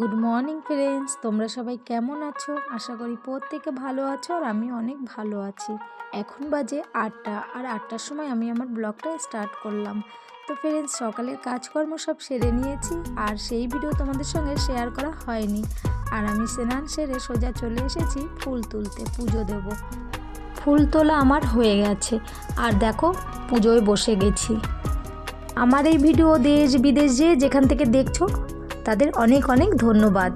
Good morning friends তোমরা সবাই কেমন আছো? আশা করি প্রত্যেকে ভালো আছো আর আমি অনেক ভালো আছি। এখন বাজে আটটা আর আটটার সময় আমি আমার ব্লগটা স্টার্ট করলাম। তো ফ্রেন্ডস সকালের কাজকর্ম সব সেরে নিয়েছি আর সেই ভিডিও তোমাদের সঙ্গে শেয়ার করা হয়নি। আর আমি স্নান সেরে সোজা চলে এসেছি ফুল তুলতে, পুজো দেব। ফুল তোলা আমার হয়ে গেছে। আর দেখো, পুজোয় বসে গেছি। আমার এই ভিডিও দেশ বিদেশ যে যেখান থেকে দেখছ তাদের অনেক অনেক ধন্যবাদ।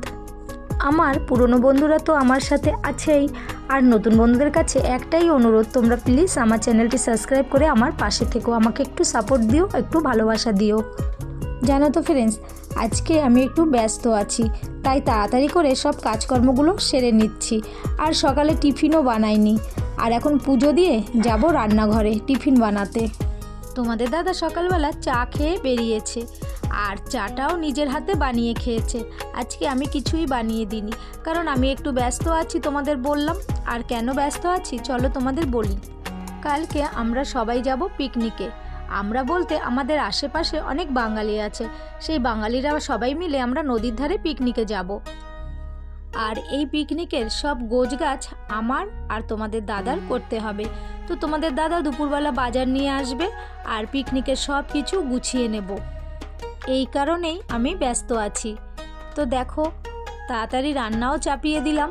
আমার পুরনো বন্ধুরা তো আমার সাথে আছেই। আর নতুন বন্ধুদের কাছে একটাই অনুরোধ, তোমরা প্লিজ আমার চ্যানেলটি সাবস্ক্রাইব করে আমার পাশে থেকো। আমাকে একটু সাপোর্ট দিও, একটু ভালোবাসা দিও। জানো তো ফ্রেন্ডস আজকে আমি একটু ব্যস্ত আছি, তাই তাড়াতাড়ি করে সব কাজকর্মগুলো সেরে নিচ্ছি। আর সকালে টিফিনও বানাইনি। আর এখন পুজো দিয়ে যাব রান্নাঘরে টিফিন বানাতে। তোমাদের দাদা সকালবেলা চা খেয়ে বেরিয়েছে। আর চাটাও নিজের হাতে বানিয়ে খেয়েছে। আজকে আমি কিছুই বানিয়ে দিইনি। কারণ আমি একটু ব্যস্ত আছি তোমাদের বললাম। আর কেন ব্যস্ত আছি? চলো তোমাদের বলি। কালকে আমরা সবাই যাব পিকনিকে। আমরা বলতে আমাদের আশেপাশে অনেক বাঙালি আছে। সেই বাঙালিরা সবাই মিলে আমরা নদীর ধারে পিকনিকে যাব। আর এই পিকনিকের সব গোছ গাছ আমার আর তোমাদের দাদার করতে হবে। তো তোমাদের দাদা দুপুরবেলা বাজার নিয়ে আসবে। আর পিকনিকের সব কিছু গুছিয়ে নেব। এই কারণেই আমি ব্যস্ত আছি। তো দেখো, তাড়াতাড়ি রান্নাও চাপিয়ে দিলাম।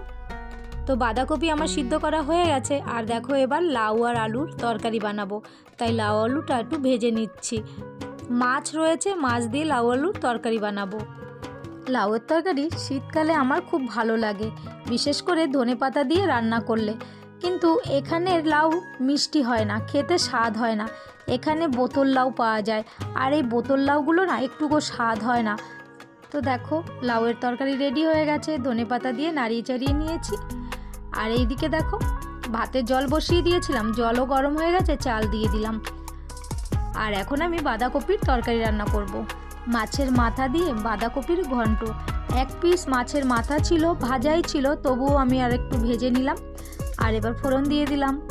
তো বাঁধাকপি আমার সিদ্ধ করা হয়ে গেছে, আর দেখো এবার লাউ আর আলুর তরকারি বানাবো। তাই লাউ আলুটা একটু ভেজে নিচ্ছি। মাছ রয়েছে, মাছ দিয়ে লাউ আলুর তরকারি বানাবো। লাউয়ের তরকারি শীতকালে আমার খুব ভালো লাগে, বিশেষ করে ধনে পাতা দিয়ে রান্না করলে। কিন্তু এখানের লাউ মিষ্টি হয় না, খেতে স্বাদ হয় না। এখানে বোতল লাউ পাওয়া যায়। আর এই বোতল লাউগুলো না একটুকু স্বাদ হয় না। তো দেখো, লাউয়ের তরকারি রেডি হয়ে গেছে। ধনে পাতা দিয়ে নাড়িয়ে চাড়িয়ে নিয়েছি। আর এইদিকে দেখো ভাতের জল বসিয়ে দিয়েছিলাম। জলও গরম হয়ে গেছে, চাল দিয়ে দিলাম। আর এখন আমি বাঁধাকপির তরকারি রান্না করব। মাছের মাথা দিয়ে বাঁধাকপির ঘন্ট। এক পিস মাছের মাথা ছিল, ভাজাই ছিল, তবুও আমি আর একটু ভেজে নিলাম। আর এবার ফোড়ন দিয়ে দিলাম।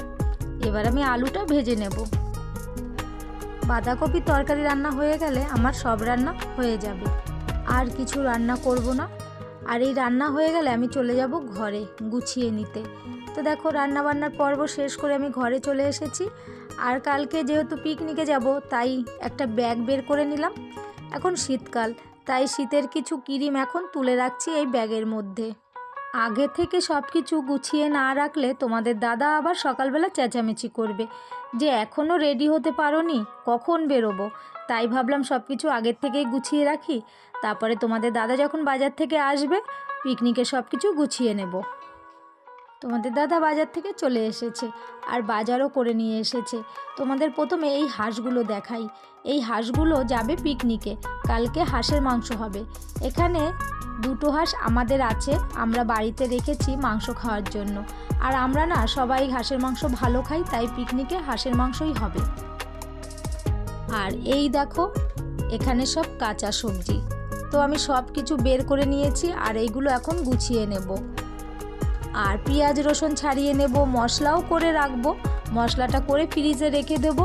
এবার আমি আলুটা ভেজে নেব। বাঁধাকপির তরকারি রান্না হয়ে গেলে আমার সব রান্না হয়ে যাবে। আর কিছু রান্না করব না। আর এই রান্না হয়ে গেলে আমি চলে যাব ঘরে গুছিয়ে নিতে। তো দেখো রান্না বান্নার পর্ব শেষ করে আমি ঘরে চলে এসেছি। আর কালকে যেহেতু পিকনিকে যাব, তাই একটা ব্যাগ বের করে নিলাম। এখন শীতকাল, তাই শীতের কিছু ক্রিম এখন তুলে রাখছি এই ব্যাগের মধ্যে। আগে থেকে সব কিছু গুছিয়ে না রাখলে তোমাদের দাদা আবার সকালবেলা চেঁচামেচি করবে। যে এখনও রেডি হতে পারো নি কখন বেরোবো? তাই ভাবলাম সব কিছু আগের থেকেই গুছিয়ে রাখি। তারপরে তোমাদের দাদা যখন বাজার থেকে আসবে পিকনিকে সব কিছু গুছিয়ে নেব। তোমাদের দাদা বাজার থেকে চলে এসেছে আর বাজারও করে নিয়ে এসেছে। তোমাদের প্রথমে এই হাঁসগুলো দেখাই। এই হাঁসগুলো যাবে পিকনিকে। কালকে হাঁসের মাংস হবে। এখানে দুটো হাঁস আমাদের আছে, আমরা বাড়িতে রেখেছি মাংস খাওয়ার জন্য। আর আমরা না সবাই হাঁসের মাংস ভালো খাই, তাই পিকনিকে হাঁসের মাংসই হবে। আর এই দেখো, এখানে সব কাঁচা সবজি। তো আমি সব কিছু বের করে নিয়েছি আর এইগুলো এখন গুছিয়ে নেব। আর পেঁয়াজ, রসুন ছাড়িয়ে নেব, মশলাও করে রাখব। মশলাটা করে ফ্রিজে রেখে দেব।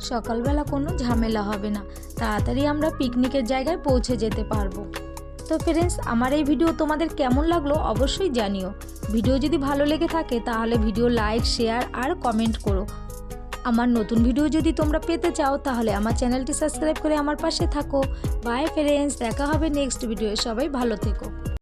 সকালবেলা কোনো ঝামেলা হবে না। তাড়াতাড়ি আমরা পিকনিকের জায়গায় পৌঁছে যেতে পারব। তো ফ্রেন্ডস আমার এই ভিডিও তোমাদের কেমন লাগল অবশ্যই জানিও। ভিডিও যদি ভালো লেগে থাকে, তাহলে ভিডিও লাইক শেয়ার আর কমেন্ট করো। আমার নতুন ভিডিও যদি তোমরা পেতে চাও, তাহলে আমার চ্যানেলটি সাবস্ক্রাইব করে আমার পাশে থাকো। বাই ফ্রেন্ডস দেখা হবে নেক্সট ভিডিও সবাই ভালো থেকো।